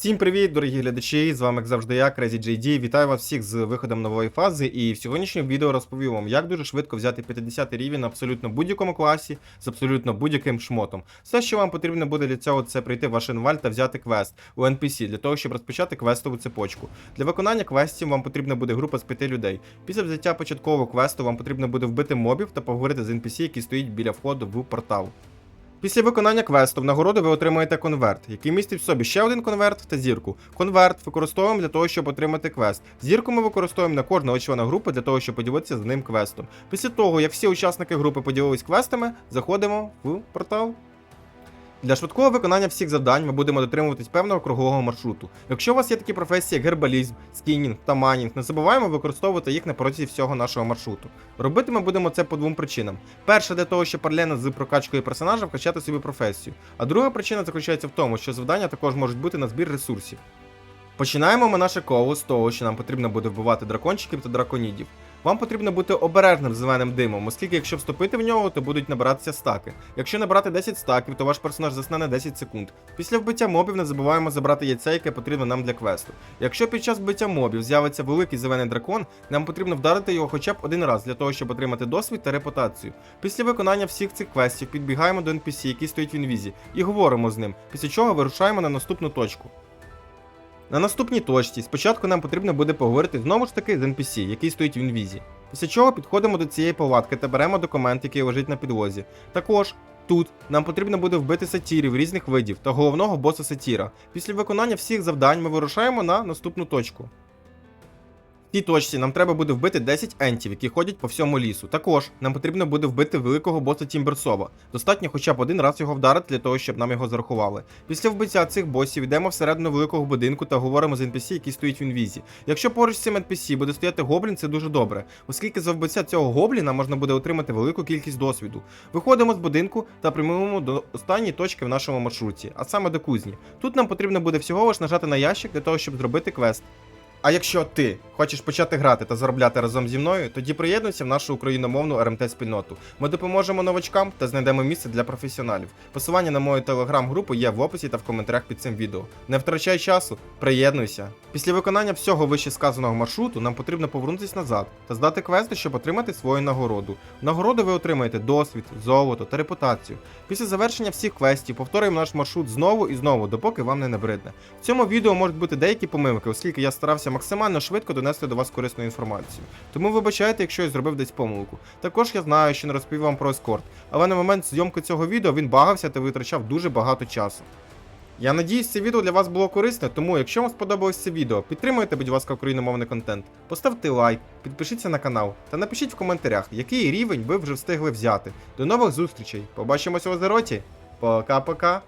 Всім привіт, дорогі глядачі! З вами, як завжди, я, Crazy JD. Вітаю вас всіх з виходом нової фази. І в сьогоднішньому відео розповім вам, як дуже швидко взяти 50 рівень на абсолютно будь-якому класі з абсолютно будь-яким шмотом. Все, що вам потрібно буде для цього, це прийти в ваш інваль та взяти квест у NPC для того, щоб розпочати квестову цепочку. Для виконання квестів вам потрібна буде група з 5 людей. Після взяття початкового квесту вам потрібно буде вбити мобів та поговорити з NPC, який стоїть біля входу в портал. Після виконання квесту в нагороду ви отримаєте конверт, який містить в собі ще один конверт та зірку. Конверт використовуємо для того, щоб отримати квест. Зірку ми використовуємо на кожного члена групи для того, щоб поділитися з ним квестом. Після того, як всі учасники групи поділились квестами, заходимо в портал. Для швидкого виконання всіх завдань ми будемо дотримуватись певного кругового маршруту. Якщо у вас є такі професії, як гербалізм, скінінг та майнінг, не забуваємо використовувати їх на протязі всього нашого маршруту. Робити ми будемо це по двом причинам. Перша для того, щоб паралельно з прокачкою персонажа вкачати собі професію. А друга причина заключається в тому, що завдання також можуть бути на збір ресурсів. Починаємо ми наше коло з того, що нам потрібно буде вбивати дракончиків та драконідів. Вам потрібно бути обережним з зеленим димом, оскільки якщо вступити в нього, то будуть набиратися стаки. Якщо набрати 10 стаків, то ваш персонаж засне на 10 секунд. Після вбиття мобів не забуваємо забрати яйце, яке потрібно нам для квесту. Якщо під час вбиття мобів з'явиться великий зелений дракон, нам потрібно вдарити його хоча б один раз для того, щоб отримати досвід та репутацію. Після виконання всіх цих квестів підбігаємо до NPC, який стоїть в інвізі, і говоримо з ним, після чого вирушаємо на наступну точку. На наступній точці спочатку нам потрібно буде поговорити знову ж таки з NPC, який стоїть в інвізі. Після чого підходимо до цієї палатки та беремо документ, який лежить на підлозі. Також тут нам потрібно буде вбити сатірів різних видів та головного боса сатіра. Після виконання всіх завдань ми вирушаємо на наступну точку. В цій точці нам треба буде вбити 10 ентів, які ходять по всьому лісу. Також нам потрібно буде вбити великого боса Тімберсова. Достатньо хоча б один раз його вдарити для того, щоб нам його зарахували. Після вбиття цих босів йдемо всередину великого будинку та говоримо з NPC, який стоїть в інвізі. Якщо поруч з цим NPC буде стояти гоблін, це дуже добре, оскільки за вбиття цього гобліна можна буде отримати велику кількість досвіду. Виходимо з будинку та прямуємо до останньої точки в нашому маршруті, а саме до кузні. Тут нам потрібно буде всього лиш нажати на ящик для того, щоб зробити квест. А якщо ти хочеш почати грати та заробляти разом зі мною, тоді приєднуйся в нашу україномовну РМТ спільноту. Ми допоможемо новачкам та знайдемо місце для професіоналів. Посилання на мою телеграм-групу є в описі та в коментарях під цим відео. Не втрачай часу, приєднуйся. Після виконання всього вище сказаного маршруту нам потрібно повернутися назад та здати квести, щоб отримати свою нагороду. Нагороду ви отримаєте досвід, золото та репутацію. Після завершення всіх квестів повторюємо наш маршрут знову і знову, допоки вам не набридне. В цьому відео можуть бути деякі помилки, оскільки я старався максимально швидко донести до вас корисну інформацію. Тому вибачайте, якщо я зробив десь помилку. Також я знаю, що не розповів вам про ескорт, але на момент зйомки цього відео він багався та витрачав дуже багато часу. Я надіюсь, це відео для вас було корисне, тому якщо вам сподобалось це відео, підтримуйте, будь ласка, україномовний контент, поставте лайк, підпишіться на канал та напишіть в коментарях, який рівень ви вже встигли взяти. До нових зустрічей! Побачимось у Озероті! Пока-пока!